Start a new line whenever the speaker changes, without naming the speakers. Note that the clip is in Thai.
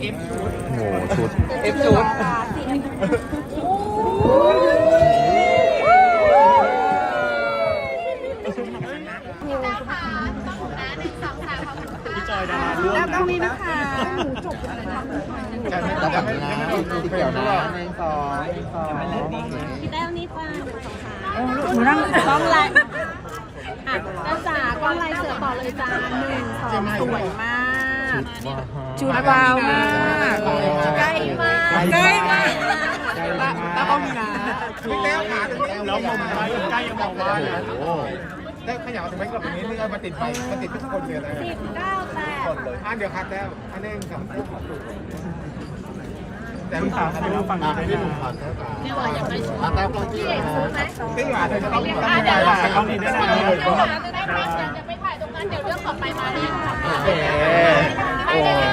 เอฟชุด
โอ้โหชุด
เอฟชุดพี่จอยดาราร่วม
แล้วตรงนี้นะคะ
แล้วแบบนี้นะที่เกี่ยวนะหนึ่งสองหนึ่งสอง
พี่แต้วนี่จ้า
หนูนั่ง
กล้องไลน์อะจ้าจ๋ากล้องไลน์เสือต่อเลยจ้าหนึ่งสองสวยมาก
จุดวาวมาก
ใกล้มาก
ใกล้มาก
แล้วก็มีนะพี่แต้วขาถึงแล้วมองไปใกล้ยังมองว่าเลย
โอ้โห
ได้ขยับถึงแบงค์กลับตรงนี้เรื่องมาติดไปมาติดทุกคนเลยนะ
สิบเก้าแปด
คนเลยอะเดี๋ยวครับแล้วอันนี้สองแต่
คุณขาไปดูฝั่ง
อะ
นี้
พี่
ได้
หนุ่ม
นะ
ขอเท่ากันอะแต้วกล้องที่นะ
ติ้งหลาเธอจะต้องต้อง
ถ่ายกล้องนี้ได้นะ
เดี๋ยวหาจะได้ไม่จะไม่ถ่ายตรงนั้นเดี๋ยวเรื่องต่อไปมาเนี่ย
โอเค